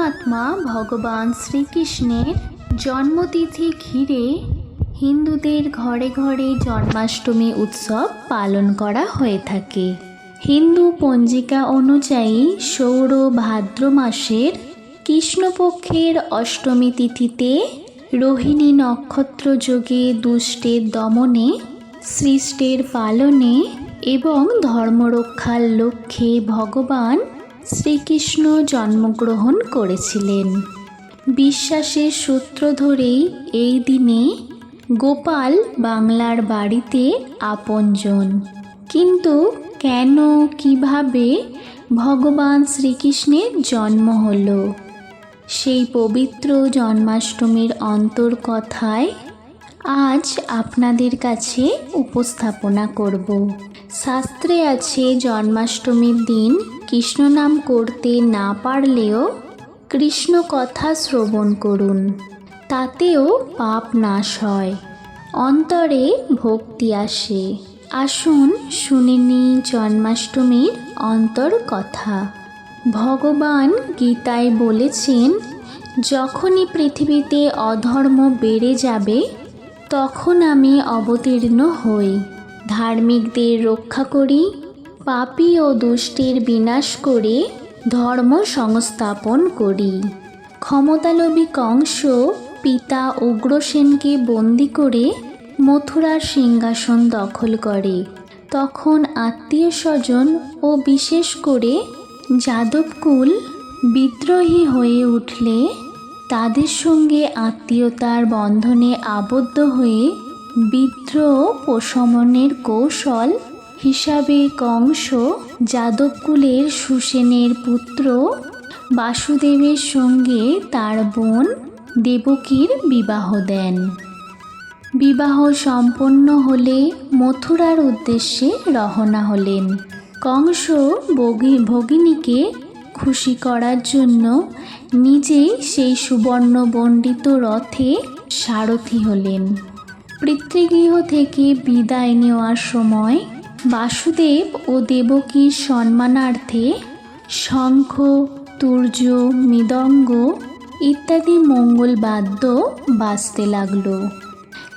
পরমাত্মা ভগবান শ্রীকৃষ্ণের জন্মতিথি ঘিরে হিন্দুদের ঘরে ঘরে জন্মাষ্টমী উৎসব পালন করা হয়ে থাকে। হিন্দু পঞ্জিকা অনুযায়ী সৌর ভাদ্র মাসের কৃষ্ণপক্ষের অষ্টমী তিথিতে রোহিণী নক্ষত্র যোগে দুষ্টের দমনে, সৃষ্টের পালনে এবং ধর্মরক্ষার লক্ষ্যে ভগবান শ্রীকৃষ্ণ জন্মগ্রহণ করেছিলেন। বিশ্বাসের সূত্র ধরেই এই দিনে গোপাল বাংলার বাড়িতে আপনজন। কিন্তু কেন, কীভাবে ভগবান শ্রীকৃষ্ণের জন্ম হলো? সেই পবিত্র জন্মাষ্টমীর অন্তর কথায় আজ আপনাদের কাছে উপস্থাপনা করব। শাস্ত্রে আছে জন্মাষ্টমীর দিন, কৃষ্ণ নাম করতে না পারলেও কৃষ্ণ কথা শ্রবণ করুন, তাতেও পাপ নাশ হয়। অন্তরে ভক্তি আসে। আসুন শুনে নিই জন্মাষ্টমীর অন্তর কথা। ভগবান গীতায় বলেছেন, যখনই পৃথিবীতে অধর্ম বেড়ে যাবে, তখন আমি অবতীর্ণ হই। ধার্মিকদের রক্ষা করি, পাপী ও দুষ্টের বিনাশ করে ধর্ম সংস্থাপন করি। ক্ষমতালোভী কংস পিতা উগ্রসেনকে বন্দি করে মথুরার সিংহাসন দখল করে। তখন আত্মীয় স্বজন ও বিশেষ করে যাদবকুল বিদ্রোহী হয়ে উঠলে তাদের সঙ্গে আত্মীয়তার বন্ধনে আবদ্ধ হয়ে বিদ্রোহ প্রশমনের কৌশল হিসাবে কংস যাদবকুলের সুসেনের পুত্র বাসুদেবের সঙ্গে তার বোন দেবকীর বিবাহ দেন। বিবাহ সম্পন্ন হলে মথুরার উদ্দেশ্যে রওনা হলেন। কংস বগি ভগিনীকে খুশি করার জন্য নিজেই সেই সুবর্ণবণ্ডিত রথে সারথি হলেন। পিতৃগৃহ থেকে বিদায় নেওয়ার সময় বাসুদেব ও দেবকীর সম্মানার্থে শঙ্খ, তুর্য, মৃদঙ্গ ইত্যাদি মঙ্গলবাদ্য বাজতে লাগল।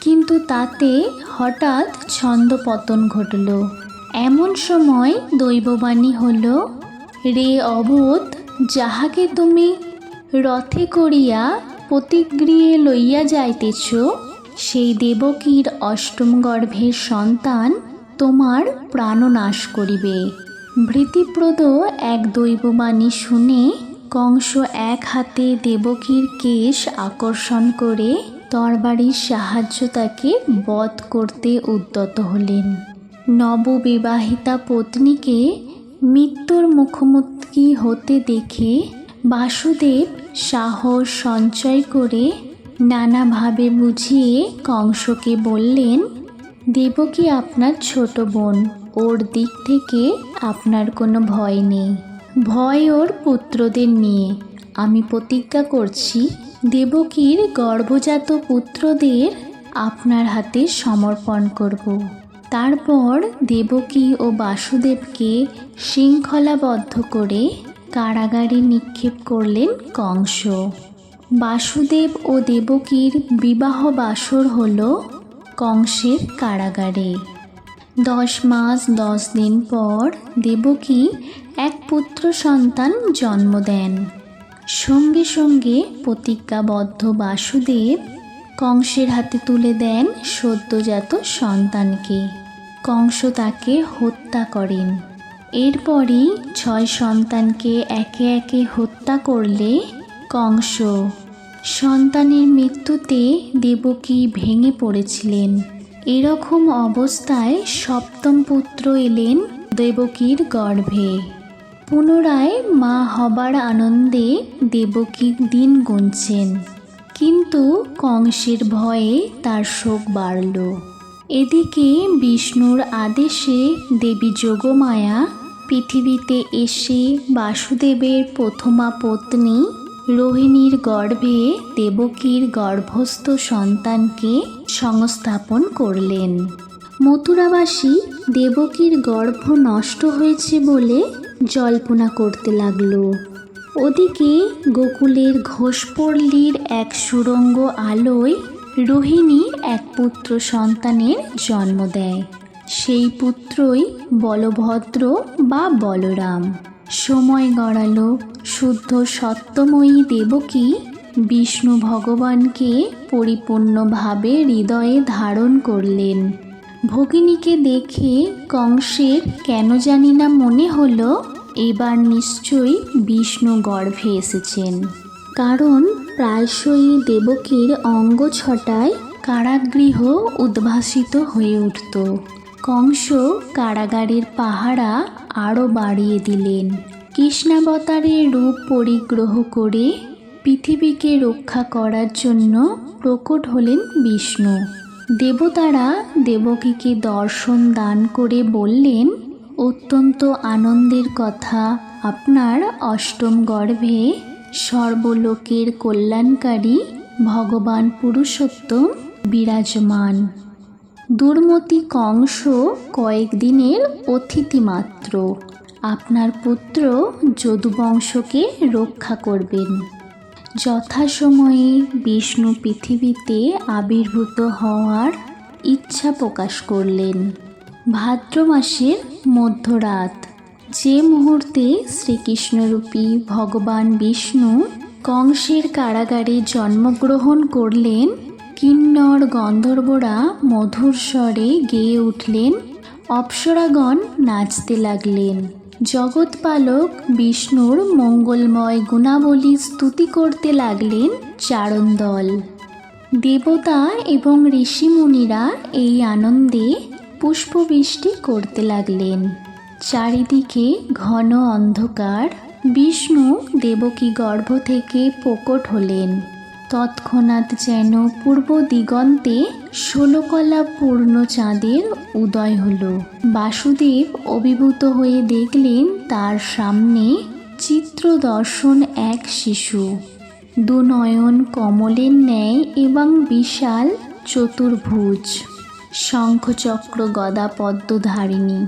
কিন্তু তাতে হঠাৎ ছন্দপতন ঘটল। এমন সময় দৈববাণী হল, রে অবোধ, যাহাকে তুমি রথে করিয়া প্রতিগৃহে লইয়া যাইতেছ সেই দেবকীর অষ্টম গর্ভের সন্তান তোমার প্রাণনাশ করিবে। ভৃতিপ্রদ এক দৈববাণী শুনে কংস এক হাতে দেবকীর কেশ আকর্ষণ করে তরবারির সাহায্য তাকে বধ করতে উদ্যত হলেন। নববিবাহিতা পত্নীকে মৃত্যুর মুখোমুখি হতে দেখে বাসুদেব সাহস সঞ্চয় করে নানাভাবে বুঝিয়ে কংসকে বললেন, দেবকী আপনার ছোট বোন, ওর দিক থেকে আপনার কোনো ভয় নেই। ভয় ওর পুত্রদের নিয়ে। আমি প্রতিজ্ঞা করছি, দেবকীর গর্ভজাত পুত্রদের আপনার হাতে সমর্পণ করব। তারপর দেবকী ও বাসুদেবকে শৃঙ্খলাবদ্ধ করে কারাগারে নিক্ষেপ করলেন কংস। বাসুদেব ও দেবকীর বিবাহ বাসর হল কংসের কারাগারে। দশ মাস দশ দিন পর দেবকী এক পুত্র সন্তান জন্ম দেন। সঙ্গে সঙ্গে প্রতিজ্ঞাবদ্ধ বাসুদেব কংসের হাতে তুলে দেন সদ্যজাত সন্তানকে। কংস তাকে হত্যা করেন। এরপরই ছয় সন্তানকে একে একে হত্যা করলে কংস, সন্তানের মৃত্যুতে দেবকী ভেঙে পড়েছিলেন। এরকম অবস্থায় সপ্তম পুত্র এলেন দেবকীর গর্ভে। পুনরায় মা হবার আনন্দে দেবকী দিন গুনছেন। কিন্তু কংসের ভয়ে তার শোক বাড়ল। এদিকে বিষ্ণুর আদেশে দেবী যোগমায়া পৃথিবীতে এসে বাসুদেবের প্রথমা পত্নী রোহিণীর গর্ভে দেবকীর গর্ভস্থ সন্তানকে সংস্থাপন করলেন। মথুরাবাসী দেবকীর গর্ভ নষ্ট হয়েছে বলে জল্পনা করতে লাগল। ওদিকে গোকুলের ঘোষপল্লীর এক সুরঙ্গ আলোয় রোহিণী এক পুত্র সন্তানের জন্ম দেয়। সেই পুত্রই বলভদ্র বা বলরাম। সময় গড়ালো শুদ্ধ সত্যময়ী দেবকী বিষ্ণু ভগবানকে পরিপূর্ণভাবে হৃদয়ে ধারণ করলেন। ভগিনীকে দেখে কংসের কেন জানি না মনে হলো, এবার নিশ্চয়ই বিষ্ণু গর্ভে এসেছেন। কারণ প্রায়শই দেবকীর অঙ্গ ছটায় কারাগৃহ উদ্ভাসিত হয়ে উঠত। কংস কারাগারের পাহারা আরও বাড়িয়ে দিলেন। কৃষ্ণাবতারের রূপ পরিগ্রহ করে পৃথিবীকে রক্ষা করার জন্য প্রকট হলেন বিষ্ণু। দেবতারা দেবকীকে দর্শন দান করে বললেন, অত্যন্ত আনন্দের কথা, আপনার অষ্টম গর্ভে সর্বলোকের কল্যাণকারী ভগবান পুরুষোত্তম বিরাজমান। দুর্মতি কংস কয়েকদিনের অতিথি মাত্র আপনার পুত্র যদুবংশকে রক্ষা করবেন। যথাসময়ে বিষ্ণু পৃথিবীতে আবির্ভূত হওয়ার ইচ্ছা প্রকাশ করলেন। ভাদ্র মাসের মধ্যরাত, যে মুহূর্তে শ্রীকৃষ্ণরূপী ভগবান বিষ্ণু কংসের কারাগারে জন্মগ্রহণ করলেন কিন্নর গন্ধর্বরা মধুর স্বরে গেয়ে উঠলেন, অপ্সরাগণ নাচতে লাগলেন। জগৎপালক বিষ্ণুর মঙ্গলময় গুণাবলী স্তুতি করতে লাগলেন চারণদল। দেবতা এবং ঋষিমুনিরা এই আনন্দে পুষ্পবৃষ্টি করতে লাগলেন। চারিদিকে ঘন অন্ধকার, বিষ্ণু দেবকী গর্ভ থেকে প্রকট হলেন। তৎক্ষণাৎ যেন পূর্ব দিগন্তে ষোলকলা পূর্ণ চাঁদের উদয় হল। বাসুদেব অভিভূত হয়ে দেখলেন তার সামনে চিত্র দর্শন এক শিশু। দুনয়ন কমলের ন্যায় এবং বিশাল চতুর্ভুজ। শঙ্খচক্র গদা পদ্মধারিণী।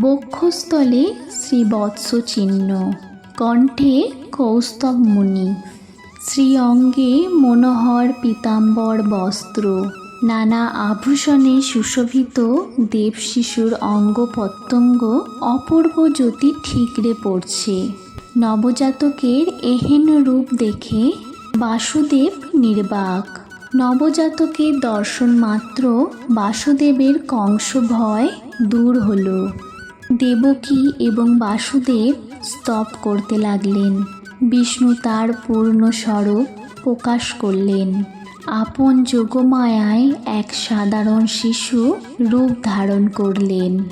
বক্ষস্থলে শ্রীবৎস চিহ্ন কণ্ঠে কৌস্তব মুনি শ্রী অঙ্গে মনোহর পীতাম্বর বস্ত্র, নানা আভূষণে সুশোভিত দেব শিশুর অঙ্গ প্রত্যঙ্গ অপূর্ব জ্যোতি ঠিকরে পড়ছে। নবজাতকের এহেন রূপ দেখে বাসুদেব নির্বাক। নবজাতকের দর্শন মাত্র বাসুদেবের কংস ভয় দূর হল। দেবকী এবং বাসুদেব স্তব করতে লাগলেন। বিষ্ণু তার পূর্ণ স্বরূপ প্রকাশ করলেন। আপন যোগমায়ায় এক সাধারণ শিশু রূপ ধারণ করলেন।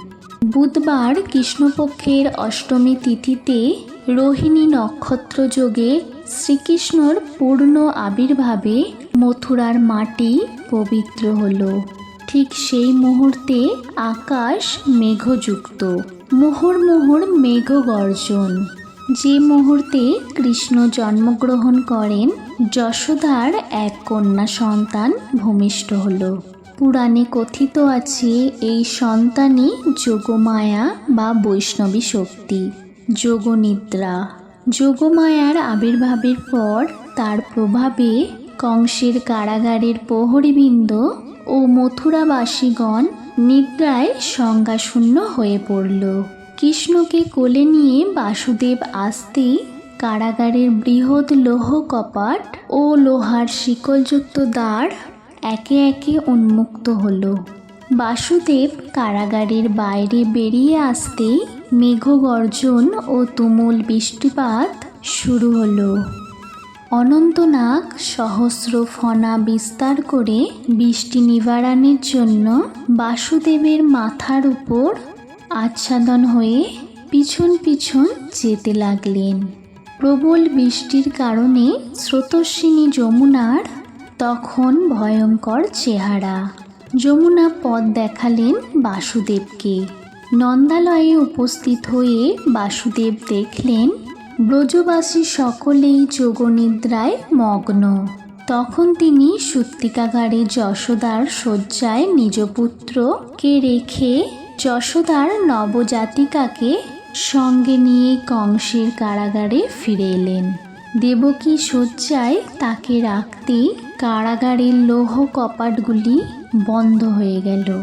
বুধবার কৃষ্ণপক্ষের অষ্টমী তিথিতে রোহিণী নক্ষত্র যোগে শ্রীকৃষ্ণর পূর্ণ আবির্ভাবে মথুরার মাটি পবিত্র হল। ঠিক সেই মুহূর্তে আকাশ মেঘযুক্ত। মোহর মোহর মেঘ গর্জন যে মুহূর্তে কৃষ্ণ জন্মগ্রহণ করেন, যশোদার এক কন্যা সন্তান ভূমিষ্ঠ হল। পুরাণে কথিত আছে, এই সন্তানই যোগমায়া বা বৈষ্ণবী শক্তি, যোগনিদ্রা। যোগমায়ার আবির্ভাবের পর তার প্রভাবে কংসের কারাগারের প্রহরীবৃন্দ ও মথুরাবাসীগণ নিদ্রায় সংজ্ঞাশূন্য হয়ে পড়ল। কৃষ্ণকে কোলে নিয়ে বাসুদেব আসতেই কারাগারের বৃহৎ লৌহ কপাট ও লোহার শিকলযুক্ত দ্বার একে একে উন্মুক্ত হলো। বাসুদেব কারাগারের বাইরে বেরিয়ে আসতেই মেঘগর্জন ও তুমুল বৃষ্টিপাত শুরু হলো। অনন্তনাগ সহস্র ফনা বিস্তার করে বৃষ্টি নিবারণের জন্য বাসুদেবের মাথার উপর আচ্ছাদন হয়ে পিছন পিছন যেতে লাগলেন। প্রবল বৃষ্টির কারণে স্রোতস্বিনী যমুনার তখন ভয়ঙ্কর চেহারা। যমুনা পথ দেখালেন বাসুদেবকে। নন্দালয়ে উপস্থিত হয়ে বাসুদেব দেখলেন, ব্রজবাসী সকলেই যোগনিদ্রায় মগ্ন। তখন তিনি সূত্রিকাগারে যশোদার শয্যায় নিজ পুত্রকে রেখে যশোদার নবজাতিকাকে সঙ্গে নিয়ে কংসের কারাগারে ফিরে এলেন। দেবকী শয্যায় তাকে রাখতেই কারাগারের লৌহ কপাটগুলি বন্ধ হয়ে গেল।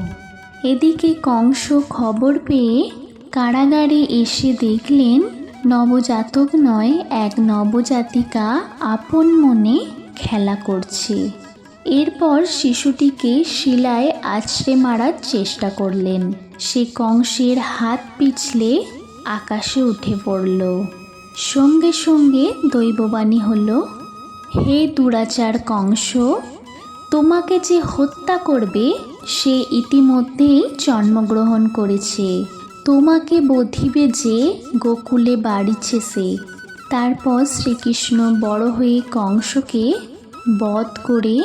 এদিকে কংস খবর পেয়ে কারাগারে এসে দেখলেন, নবজাতক নয়, এক নবজাতিকা আপন মনে খেলা করছে। এরপর শিশুটিকে শিলায় আছড়ে মারার চেষ্টা করলেন। সে কংসের হাত পিছলে আকাশে উঠে পড়ল। সঙ্গে সঙ্গে দৈববাণী হল, হে দুরাচার কংস, তোমাকে যে হত্যা করবে, সে ইতিমধ্যেই জন্মগ্রহণ করেছে। তোমাকে বধিবে যে গোকুলে বাড়িছে সে। তারপর শ্রীকৃষ্ণ বড় হয়ে কংসকে বধ করে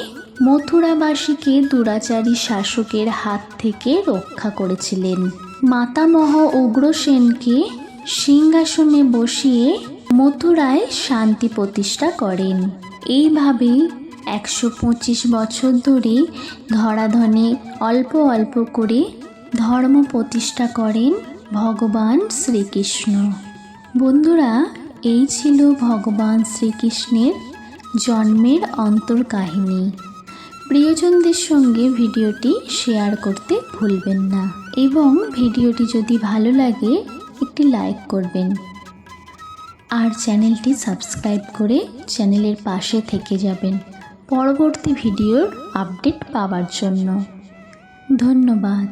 মথুরাবাসীকে দুরাচারী শাসকের হাত থেকে রক্ষা করেছিলেন। মাতামহ উগ্রসেনকে সিংহাসনে বসিয়ে মথুরায় শান্তি প্রতিষ্ঠা করেন। এইভাবে একশো পঁচিশ বছর ধরে ধরাধনে অল্প অল্প করে ধর্ম প্রতিষ্ঠা করেন ভগবান শ্রীকৃষ্ণ। বন্ধুরা, এই ছিল ভগবান শ্রীকৃষ্ণের জন্মের অন্তর কাহিনী। প্রিয়জনদের সঙ্গে ভিডিওটি শেয়ার করতে ভুলবেন না এবং ভিডিওটি যদি ভালো লাগে, একটি লাইক করবেন। আর চ্যানেলটি সাবস্ক্রাইব করে চ্যানেলের পাশে থেকে যাবেন পরবর্তী ভিডিওর আপডেট পাওয়ার জন্য। ধন্যবাদ।